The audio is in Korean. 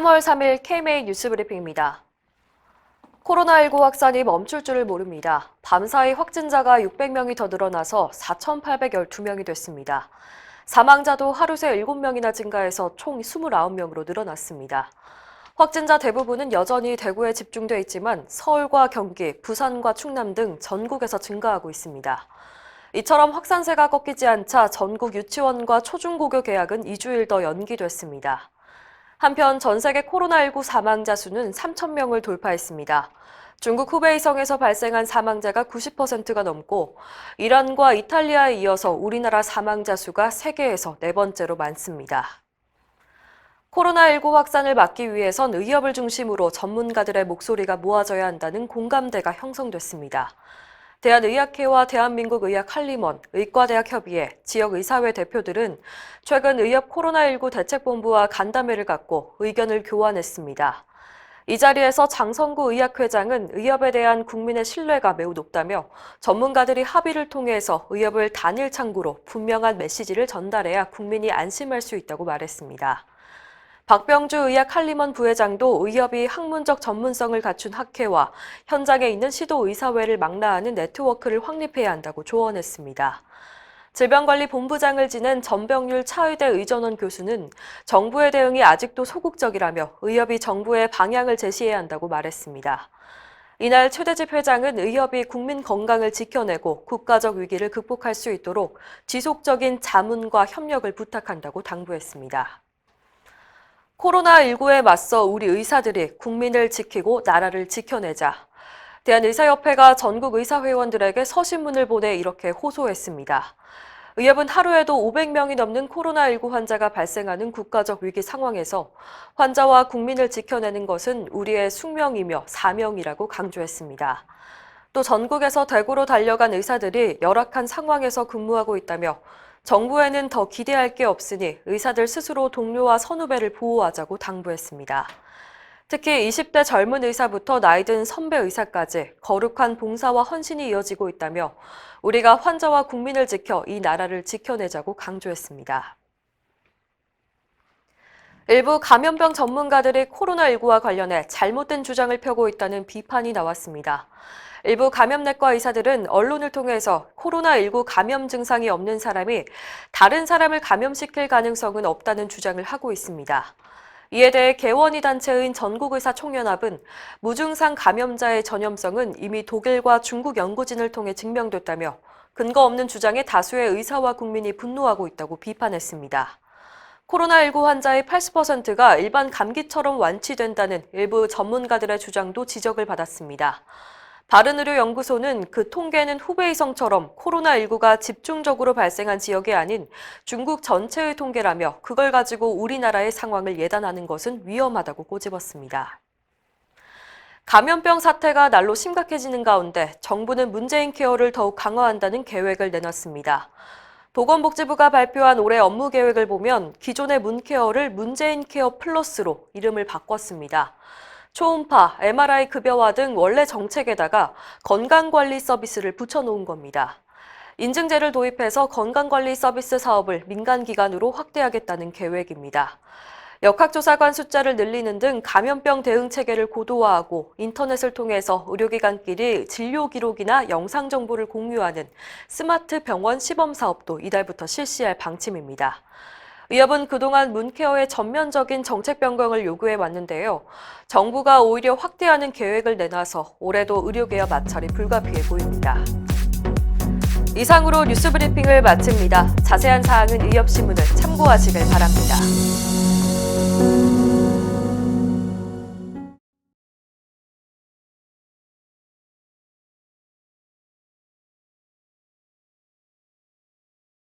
3월 3일 KMA 뉴스 브리핑입니다. 코로나19 확산이 멈출 줄을 모릅니다. 밤사이 확진자가 600명이 더 늘어나서 4,812명이 됐습니다. 사망자도 하루 새 7명이나 증가해서 총 29명으로 늘어났습니다. 확진자 대부분은 여전히 대구에 집중돼 있지만 서울과 경기, 부산과 충남 등 전국에서 증가하고 있습니다. 이처럼 확산세가 꺾이지 않자 전국 유치원과 초중고교 개학은 2주일 더 연기됐습니다. 한편 전 세계 코로나19 사망자 수는 3,000명을 돌파했습니다. 중국 후베이성에서 발생한 사망자가 90%가 넘고 이란과 이탈리아에 이어서 우리나라 사망자 수가 세계에서 네 번째로 많습니다. 코로나19 확산을 막기 위해선 의협을 중심으로 전문가들의 목소리가 모아져야 한다는 공감대가 형성됐습니다. 대한의학회와 대한민국 의학한림원, 의과대학협의회, 지역의사회 대표들은 최근 의협 코로나19 대책본부와 간담회를 갖고 의견을 교환했습니다. 이 자리에서 장성구 의학회장은 의협에 대한 국민의 신뢰가 매우 높다며 전문가들이 합의를 통해서 의협을 단일 창구로 분명한 메시지를 전달해야 국민이 안심할 수 있다고 말했습니다. 박병주 의학한림원 부회장도 의협이 학문적 전문성을 갖춘 학회와 현장에 있는 시도의사회를 망라하는 네트워크를 확립해야 한다고 조언했습니다. 질병관리본부장을 지낸 전병률 차의대 의전원 교수는 정부의 대응이 아직도 소극적이라며 의협이 정부에 방향을 제시해야 한다고 말했습니다. 이날 최대집 회장은 의협이 국민 건강을 지켜내고 국가적 위기를 극복할 수 있도록 지속적인 자문과 협력을 부탁한다고 당부했습니다. 코로나19에 맞서 우리 의사들이 국민을 지키고 나라를 지켜내자. 대한의사협회가 전국 의사회원들에게 서신문을 보내 이렇게 호소했습니다. 의협은 하루에도 500명이 넘는 코로나19 환자가 발생하는 국가적 위기 상황에서 환자와 국민을 지켜내는 것은 우리의 숙명이며 사명이라고 강조했습니다. 또 전국에서 대구로 달려간 의사들이 열악한 상황에서 근무하고 있다며 정부에는 더 기대할 게 없으니 의사들 스스로 동료와 선후배를 보호하자고 당부했습니다. 특히 20대 젊은 의사부터 나이든 선배 의사까지 거룩한 봉사와 헌신이 이어지고 있다며 우리가 환자와 국민을 지켜 이 나라를 지켜내자고 강조했습니다. 일부 감염병 전문가들이 코로나19와 관련해 잘못된 주장을 펴고 있다는 비판이 나왔습니다. 일부 감염내과 의사들은 언론을 통해서 코로나19 감염 증상이 없는 사람이 다른 사람을 감염시킬 가능성은 없다는 주장을 하고 있습니다. 이에 대해 개원이 단체인 전국의사총연합은 무증상 감염자의 전염성은 이미 독일과 중국 연구진을 통해 증명됐다며 근거 없는 주장에 다수의 의사와 국민이 분노하고 있다고 비판했습니다. 코로나19 환자의 80%가 일반 감기처럼 완치된다는 일부 전문가들의 주장도 지적을 받았습니다. 바른의료연구소는 그 통계는 후베이성처럼 코로나19가 집중적으로 발생한 지역이 아닌 중국 전체의 통계라며 그걸 가지고 우리나라의 상황을 예단하는 것은 위험하다고 꼬집었습니다. 감염병 사태가 날로 심각해지는 가운데 정부는 문재인 케어를 더욱 강화한다는 계획을 내놨습니다. 보건복지부가 발표한 올해 업무 계획을 보면 기존의 문케어를 문재인 케어 플러스로 이름을 바꿨습니다. 초음파, MRI 급여화 등 원래 정책에다가 건강관리 서비스를 붙여놓은 겁니다. 인증제를 도입해서 건강관리 서비스 사업을 민간기관으로 확대하겠다는 계획입니다. 역학조사관 숫자를 늘리는 등 감염병 대응 체계를 고도화하고 인터넷을 통해서 의료기관끼리 진료 기록이나 영상 정보를 공유하는 스마트 병원 시범 사업도 이달부터 실시할 방침입니다. 의협은 그동안 문케어의 전면적인 정책 변경을 요구해 왔는데요. 정부가 오히려 확대하는 계획을 내놔서 올해도 의료개혁 마찰이 불가피해 보입니다. 이상으로 뉴스 브리핑을 마칩니다. 자세한 사항은 의협신문을 참고하시길 바랍니다.